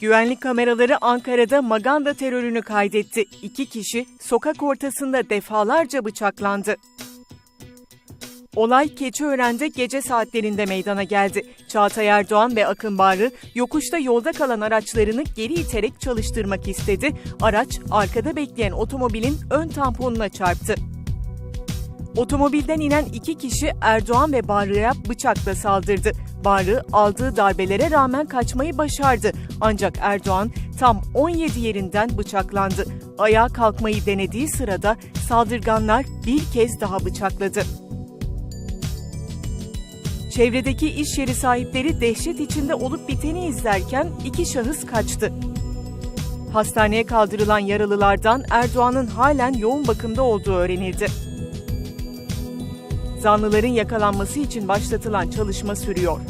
Güvenlik kameraları Ankara'da Maganda terörünü kaydetti. İki kişi sokak ortasında defalarca bıçaklandı. Olay Keçiören'de gece saatlerinde meydana geldi. Çağatay Erdoğan ve Akın Bağrı yokuşta yolda kalan araçlarını geri iterek çalıştırmak istedi. Araç arkada bekleyen otomobilin ön tamponuna çarptı. Otomobilden inen iki kişi Erdoğan ve Bağrı'ya bıçakla saldırdı. Bağrı aldığı darbelere rağmen kaçmayı başardı. Ancak Erdoğan tam 17 yerinden bıçaklandı. Ayağa kalkmayı denediği sırada saldırganlar bir kez daha bıçakladı. Çevredeki iş yeri sahipleri dehşet içinde olup biteni izlerken iki şahıs kaçtı. Hastaneye kaldırılan yaralılardan Erdoğan'ın halen yoğun bakımda olduğu öğrenildi. Zanlıların yakalanması için başlatılan çalışma sürüyor.